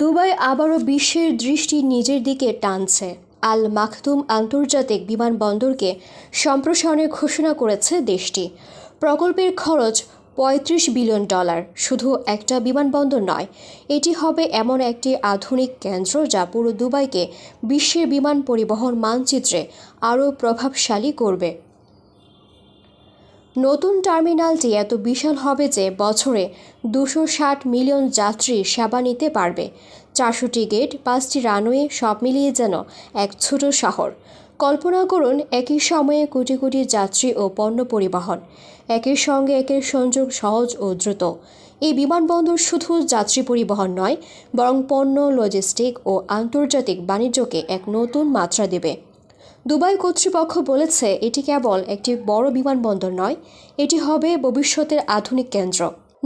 Dubai আবারও বিশ্বের দৃষ্টি নিজের দিকে টানছে। আল মাখতুম আন্তর্জাতিক বিমানবন্দরকে সম্প্রসারণের ঘোষণা করেছে দেশটি। প্রকল্পের খরচ পঁয়ত্রিশ বিলিয়ন ডলার। শুধু একটা বিমানবন্দর নয়, এটি হবে এমন একটি আধুনিক কেন্দ্র যা পুরো দুবাইকে বিশ্বের বিমান পরিবহন মানচিত্রে আরও প্রভাবশালী করবে। নতুন টার্মিনালটি এত বিশাল হবে যে বছরে দুশো ষাট মিলিয়ন যাত্রী সেবা নিতে পারবে। চারশোটি গেট, পাঁচটি রানওয়ে, সব মিলিয়ে যেন এক ছোট শহর। কল্পনা করুন, একই সময়ে কোটি কোটি যাত্রী ও পণ্য পরিবহন। একের সঙ্গে একের সংযোগ সহজ ও দ্রুত। এই বিমানবন্দর শুধু যাত্রী পরিবহন নয়, বরং পণ্য লজিস্টিক ও আন্তর্জাতিক বাণিজ্যকে এক নতুন মাত্রা দেবে। দুবাই কর্তৃপক্ষ বলেছে, এটি কেবল একটি বড় বিমানবন্দর নয়, এটি হবে ভবিষ্যতের আধুনিক কেন্দ্র।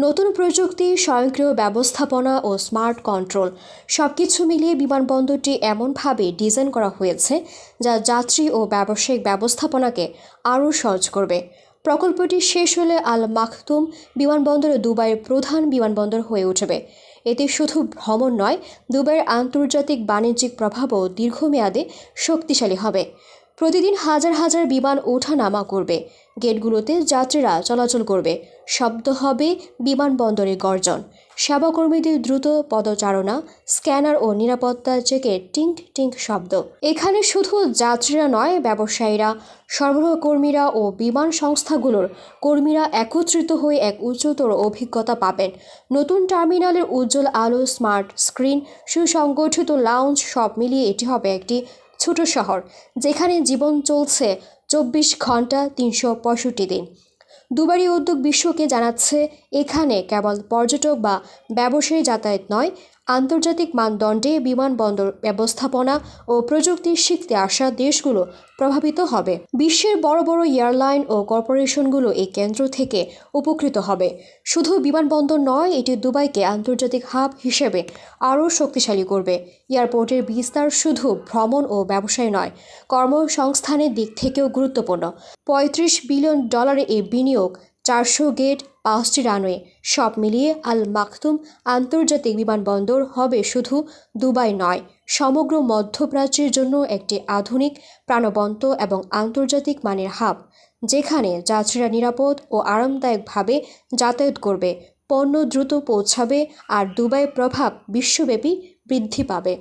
নতুন প্রযুক্তি, স্বয়ংক্রিয় ব্যবস্থাপনা ও স্মার্ট কন্ট্রোল সব কিছু মিলিয়ে বিমানবন্দরটি এমনভাবে ডিজাইন করা হয়েছে, যা যাত্রী ও ব্যবসায়িক ব্যবস্থাপনাকে আরও সহজ করবে। প্রকল্পটি শেষ হলে আল মাখতুম বিমানবন্দর দুবাইয়ের প্রধান বিমানবন্দর হয়ে উঠবে। এতে শুধু ভ্রমণ নয়, দুবাইয়ের আন্তর্জাতিক বাণিজ্যিক প্রভাবও দীর্ঘমেয়াদে শক্তিশালী হবে। প্রতিদিন হাজার হাজার বিমান ওঠানামা করবে। গেটগুলোতে যাত্রীরা চলাচল করবে। শব্দ হবে বিমানবন্দরে গর্জন। সেবাকর্মীদের দ্রুত পদচারণা, স্ক্যানার ও নিরাপত্তা চেকের টিঙ্ক টিঙ্ক শব্দ। এখানে শুধু যাত্রীরা নয়, ব্যবসায়ীরা, সরবরাহ কর্মীরা ও বিমান সংস্থাগুলোর কর্মীরা একত্রিত হয়ে এক উচ্চতর অভিজ্ঞতা পাবেন। নতুন টার্মিনালের উজ্জ্বল আলো, স্মার্ট স্ক্রিন, সুসংগঠিত লাউঞ্জ সব মিলিয়ে এটি হবে একটি ছোট শহর, যেখানে জীবন চলছে চব্বিশ ঘণ্টা তিনশো পঁয়ষট্টি দিন। দুবারই উদ্যোগ বিশ্বকে জানাচ্ছে, এখানে কেবল পর্যটক বা ব্যবসায়ী যাতায়াত নয় আন্তর্জাতিক মানদণ্ডে বিমানবন্দর ব্যবস্থাপনা ও প্রযুক্তি শিখতে আসা দেশগুলো প্রভাবিত হবে। বিশ্বের বড় বড় এয়ারলাইন ও কর্পোরেশনগুলো এই কেন্দ্র থেকে উপকৃত হবে। শুধু বিমানবন্দর নয়, এটি দুবাইকে আন্তর্জাতিক হাব হিসেবে আরও শক্তিশালী করবে। এয়ারপোর্টের বিস্তার শুধু ভ্রমণ ও ব্যবসায় নয়, কর্মসংস্থানের দিক থেকেও গুরুত্বপূর্ণ। পঁয়ত্রিশ বিলিয়ন ডলারের এই বিনিয়োগ চারশো গেট, পাঁচটি রানওয়ে, সব মিলিয়ে আল মাকতুম আন্তর্জাতিক বিমানবন্দর হবে শুধু দুবাই নয়, সমগ্র মধ্যপ্রাচ্যের জন্য একটি আধুনিক, প্রাণবন্ত এবং আন্তর্জাতিক মানের হাব, যেখানে যাত্রীরা নিরাপদ ও আরামদায়কভাবে যাতায়াত করবে, পণ্য দ্রুত পৌঁছাবে আর দুবাইয়ের প্রভাব বিশ্বব্যাপী বৃদ্ধি পাবে।